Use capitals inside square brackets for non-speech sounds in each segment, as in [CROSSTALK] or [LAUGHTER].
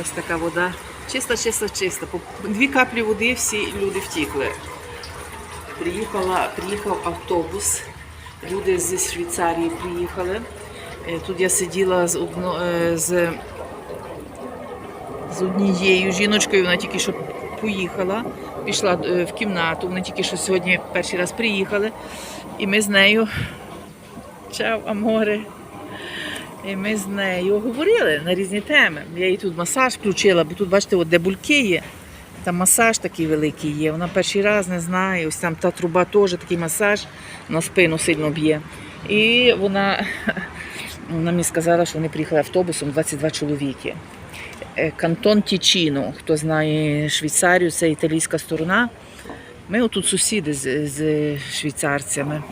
Ось така вода. Чиста, чиста, чиста. Дві каплі води всі люди втікли. Приїхала, приїхав автобус. Люди з Швейцарії приїхали. Е, Тут я сиділа з, одно, е, з, з однією жіночкою, вона тільки що поїхала, пішла е, в кімнату. Вони тільки що сьогодні перший раз приїхали. І ми з нею. Чао, аморе. І ми з нею говорили на різні теми. Я їй тут масаж включила, бо тут, бачите, от де бульки є, там масаж такий великий є. Вона перший раз не знає. Ось там та труба теж такий масаж на спину сильно б'є. І вона, [LAUGHS] вона мені сказала, що вони приїхали автобусом 22 чоловіки. Е, Кантон Тічіно, хто знає Швейцарію, це італійська сторона. Ми отут сусіди з, з швейцарцями.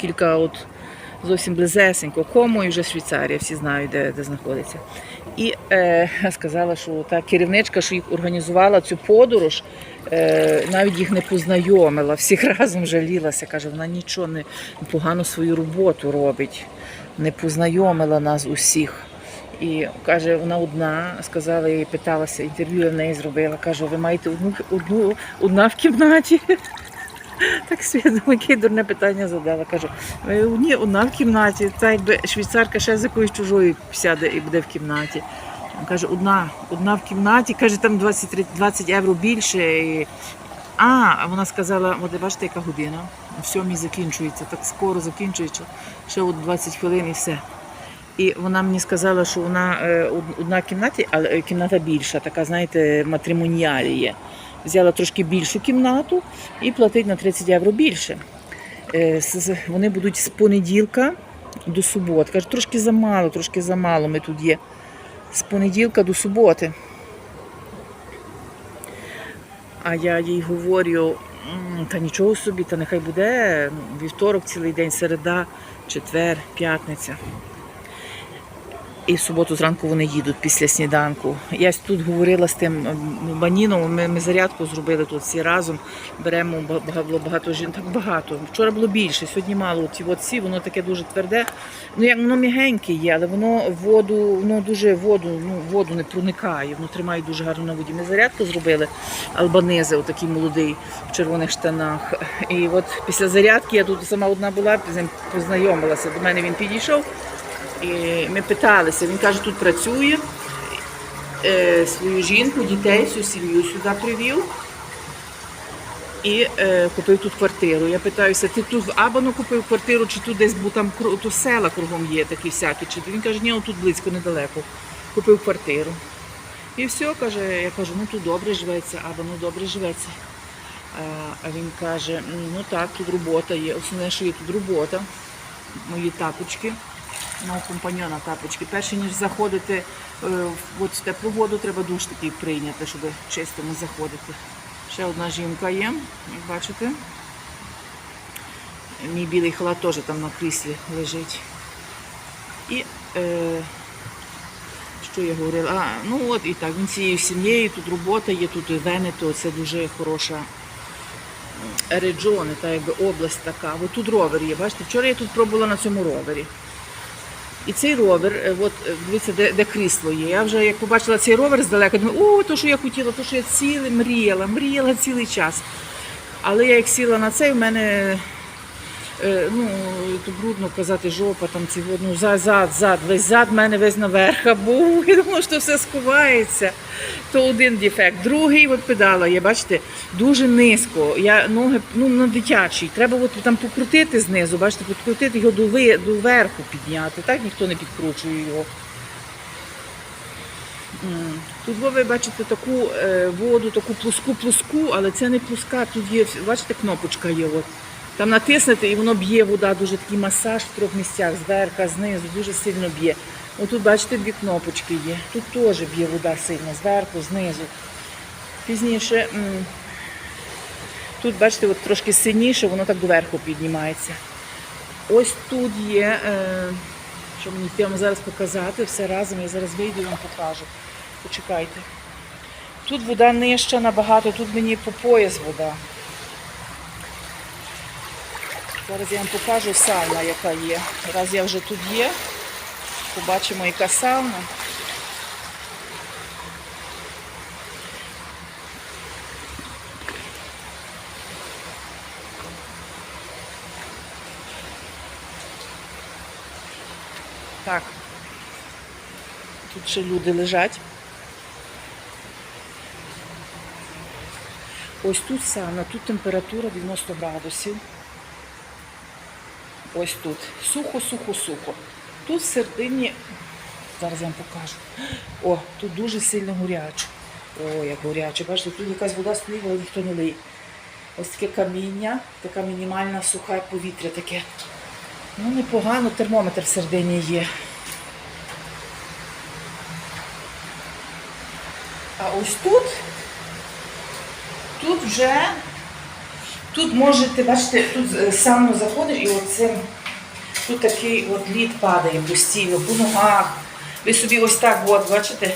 Кілька от зовсім близесенько, Комо і вже Швейцарія, всі знають, де, де знаходиться. І е, [LAUGHS] сказала, що та керівничка, що їх організувала цю подорож, е, навіть їх не познайомила, всіх [LAUGHS] разом жалілася. Каже, вона нічого не погано свою роботу робить, не познайомила нас усіх. І каже, вона одна, сказала, я їй питалася, інтерв'ю я в неї зробила. Каже, ви маєте одну, одну одна в кімнаті. [LAUGHS] Так свідомо, яке дурне питання задала. Кажу, «Е, ні, одна в кімнаті. Та якби швейцарка ще з якоюсь чужою сяде і буде в кімнаті. Каже, одна, одна в кімнаті, каже, там 20, 20 євро більше. І... А, вона сказала, от бачите, яка година. В сьомій закінчується, так скоро закінчується, ще от 20 хвилин і все. І вона мені сказала, що вона е, одна в кімнаті, але е, кімната більша, така, знаєте, матримоніалі є. Взяла трошки більшу кімнату і платить на 30 євро більше. Е, Вони будуть з понеділка до суботи. Каже, трошки замало, трошки замало ми тут є. З понеділка до суботи. А я їй говорю, та нічого собі, та нехай буде вівторок цілий день, середа, четвер, п'ятниця. І в суботу зранку вони їдуть після сніданку. Я тут говорила з тим Баніном, ми, ми зарядку зробили тут всі разом. Беремо було багато жін, так багато. Вчора було більше, сьогодні мало. Ті от ці, воно таке дуже тверде. Ну як воно м'ягеньке є, але воно воду, воно дуже воду, ну воду не проникає, воно тримає дуже гарно на воді. Ми зарядку зробили албанези, отакий молодий в червоних штанах. І от після зарядки я тут сама одна була, познайомилася. До мене він підійшов. І ми питалися, він каже, тут працює, е, свою жінку, дітей, всю сім'ю сюди привів і е, купив тут квартиру. Я питаюся, ти тут в Абану купив квартиру, чи тут десь, бо там то села кругом є такі всякі. Чи він каже, ні, тут близько, недалеко. Купив квартиру. І все, каже, я кажу, ну тут добре живеться, Абану добре живеться. А він каже, ну так, тут робота є. Основне, що є тут робота. Мої тапочки. Мого компаньона тапочки. Перше, ніж заходити е, в теплу воду, треба душ такий прийняти, щоб чистими заходити. Ще одна жінка є, як бачите. Мій білий халат теж там на кріслі лежить. І е, що я говорила? А, ну от і так, він цією сім'єю, тут робота є, тут Венето, це дуже хороша реджони, та якби область така. От тут ровер є. Бачите, вчора я тут пробувала на цьому ровері. І цей ровер, е, от е, дивіться, де, де крісло є. Я вже як побачила цей ровер здалека, думаю, о, то, що я хотіла, то, що я ціле мріяла, мріяла цілий час. Але я як сіла на цей, в мене ну, то брудно казати жопа, там ці ну, зад, зад, зад, весь зад в мене весь наверх був. [LAUGHS] Я думала, що все сховається. То один дефект. Другий от педала, є, бачите, дуже низько. Я ноги ну, на дитячий. Треба от там покрутити знизу, бачите, підкрутити його до, ви, до верху підняти. Так ніхто не підкручує його. Тут ви бачите таку е, воду, таку плоску-плоску, але це не плоска, тут є, бачите, кнопочка є. От. Там натиснете і воно б'є вода, дуже такий масаж в трьох місцях, зверху, знизу, дуже сильно б'є. Отут, бачите, дві кнопочки є. Тут теж б'є вода сильно, зверху, знизу. Пізніше, тут, бачите, от трошки сильніше, воно так доверху піднімається. Ось тут є, е, що мені прямо зараз показати, все разом, я зараз вийду і вам покажу. Почекайте. Тут вода нижча набагато, тут мені по пояс вода. Зараз я вам покажу сауна, яка є. Раз я вже тут є, побачимо, яка сауна. Так, тут ще люди лежать. Ось тут сауна, тут температура 90 градусів. Ось тут. Сухо, сухо, сухо. Тут в середині, зараз я вам покажу. О, тут дуже сильно горячо. О, як горяче. Бачите, тут якась вода стоїть, але ніхто не лиє. Ось таке каміння, така мінімальна суха повітря таке. Ну, непогано, термометр всередині є. А ось тут, тут вже, тут можете, бачите, тут е, сам заходиш і оцим, тут такий от лід падає постійно по ногах. Ви собі ось так, от, бачите,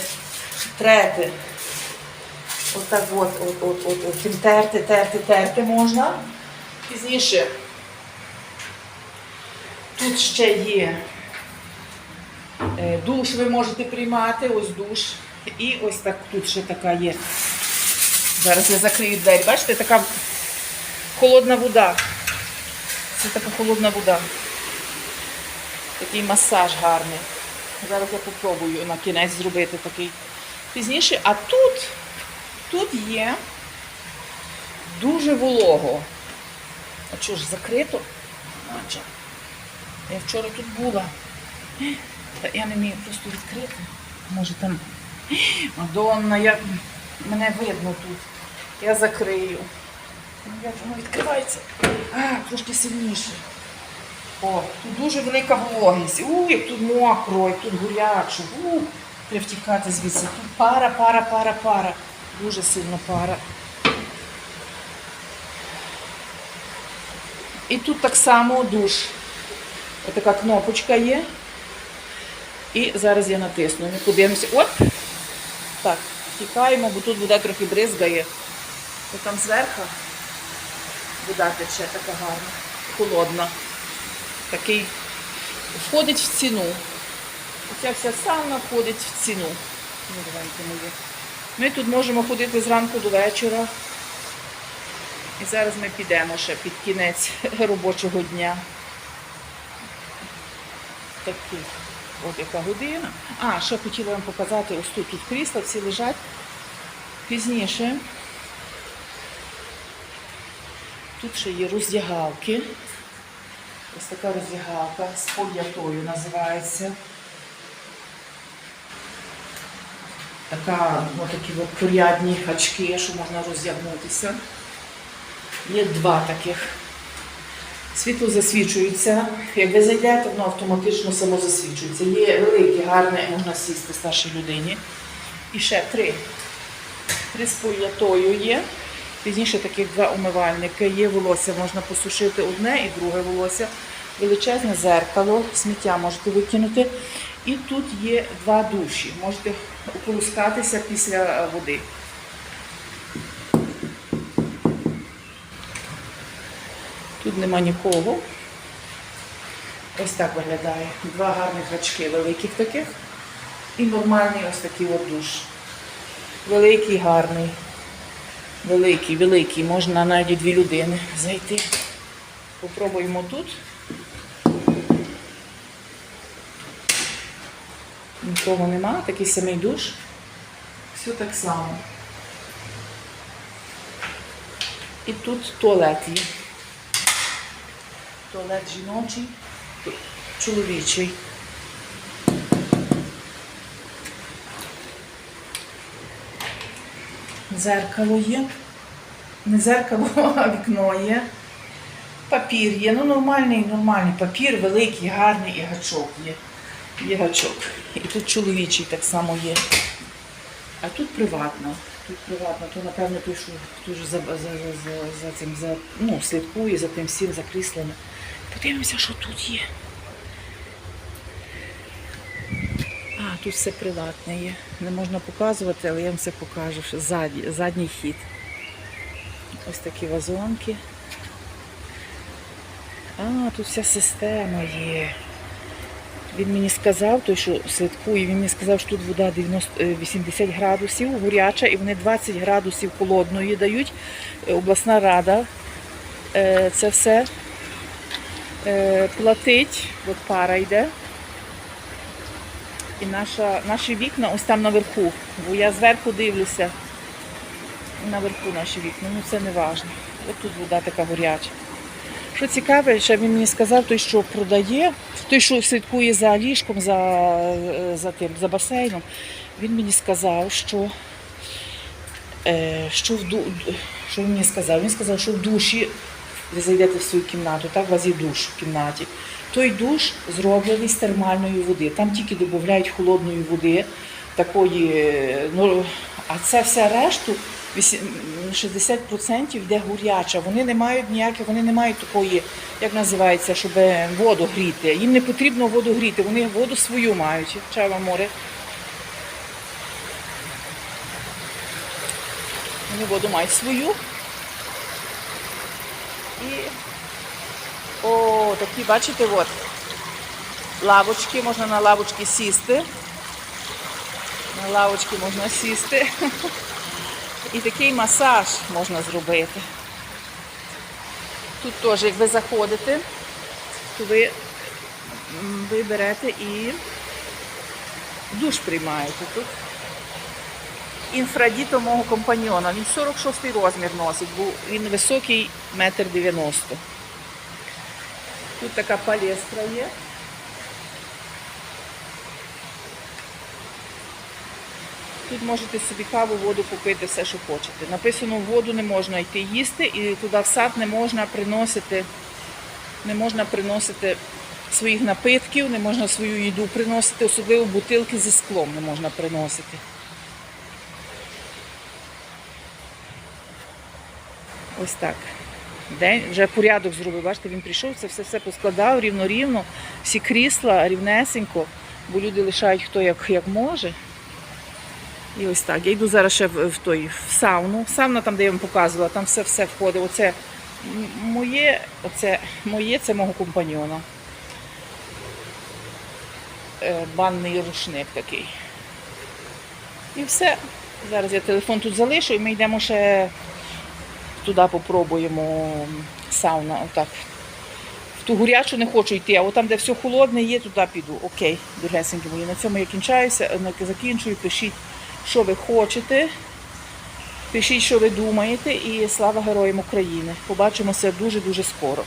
трете. Ось так от, от, от, от, от, тим терти, терти, терти можна. Пізніше. Тут ще є е, душ, ви можете приймати, ось душ. І ось так тут ще така є. Зараз я закрию двері. Бачите, така холодна вода. Це така холодна вода. Такий масаж гарний. Зараз я попробую на кінець зробити такий пізніше. А тут, тут є дуже волого. А що ж, закрито? Наче. Я вчора тут була. Та я не вмію просто відкрити. Може там. Мадонна, я... мене видно тут. Я закрию. Ну, Як воно відкривається? А, трошки сильніше. О, тут дуже велика вологість. У, як тут мокро, як тут гулячо. У, треба втікати звідси. Тут пара, пара, пара, пара. Дуже сильно пара. І тут так само душ. Отака кнопочка є. І зараз я натисну. Ми подивимося. Оп! Так, тікаємо, бо тут вода трохи бризгає. Бо там зверху вода тече така гарна, холодна. Такий входить в ціну. Оця вся сауна входить в ціну. Ну. Ми тут можемо ходити зранку до вечора. І зараз ми підемо ще під кінець робочого дня. Такий. От яка година. А, ще хотіла вам показати, ось тут, тут крісла, всі лежать. Пізніше. Тут ще є роздягалки. Ось така роздягалка з под'ятою називається. Така, ось такі от порядні очки, що можна роздягнутися. Є два таких. Світло засвічується. Як ви зайдете, воно автоматично само засвічується. Є велике, гарне, можна сісти старшій людині. І ще три. Три з полятою є. Пізніше таких два умивальники. Є волосся, можна посушити одне і друге волосся. Величезне зеркало, сміття можете викинути. І тут є два душі. Можете ополускатися після е, води. Тут нема нікого. Ось так виглядає. Два гарних гачки великих таких. І нормальний ось такий от душ. Великий, гарний. Великий, великий. Можна навіть дві людини зайти. Попробуємо тут. Нікого нема, такий самий душ. Все так само. І тут туалет є. Туалет жіночий, чоловічий. Зеркало є. Не зеркало, [LAUGHS] а вікно є. Папір є. Ну, нормальний, нормальний папір, великий, гарний і гачок є. Є гачок. І тут чоловічий так само є. А тут приватно. Тут приватно, то напевно що дуже за, за, за, за, цим за, ну, слідкує за тим всім, за кріслами. Подивимося, що тут є. Тут все приватне є. Не можна показувати, але я вам все покажу. що задній хід. Ось такі вазонки. А, тут вся система є. Він мені сказав, той, що слідкує, він мені сказав, що тут вода 90, е, 80 градусів горяча і вони 20 градусів холодної дають. Е, Обласна рада е, це все е, платить, от пара йде. І наша, наші вікна ось там наверху. Бо я зверху дивлюся. Наверху наші вікна, ну це не важливо. От тут вода така горяча. Що цікаве, ще він мені сказав, той, що продає, той, що слідкує за ліжком, за, за тим, за басейном, він мені сказав, що, е, що, в що він мені сказав? Він сказав, що в душі, ви зайдете в свою кімнату, так, у вас є душ в кімнаті. Той душ зроблений з термальної води. Там тільки додають холодної води, такої, ну, а це все решту. 60% йде горяча. Вони не мають ніяких, вони не мають такої, як називається, щоб воду гріти. Їм не потрібно воду гріти, вони воду свою мають. Чава море. Вони воду мають свою. І о, такі, бачите, от лавочки, можна на лавочки сісти. На лавочки можна сісти. І такий масаж можна зробити. Тут теж, як ви заходите, то ви, ви берете і душ приймаєте тут. Інфрадіто мого компаньйона. Він 46 розмір носить, бо він високий, метр 90. Тут така палестра є. Тут можете собі каву, воду купити, все, що хочете. Написано, в воду не можна йти їсти, і туди в сад не можна приносити, не можна приносити своїх напитків, не можна свою їду приносити, особливо бутилки зі склом не можна приносити. Ось так. День вже порядок зробив. Бачите, він прийшов, це все все поскладав рівно-рівно, всі крісла рівнесенько, бо люди лишають хто як, як може. І ось так. Я йду зараз ще в, в той в сауну. Сауна там, де я вам показувала, там все все входить. Оце моє, оце моє, це мого компаньйона. Е, банний рушник такий. І все. Зараз я телефон тут залишу і ми йдемо ще туди попробуємо сауна. Отак. В ту гурячу не хочу йти, а от там, де все холодне є, туди піду. Окей, дорогесенькі мої. На цьому я кінчаюся, е, закінчую. Пишіть, що ви хочете. Пишіть, що ви думаєте, і слава Героям України. Побачимося дуже-дуже скоро.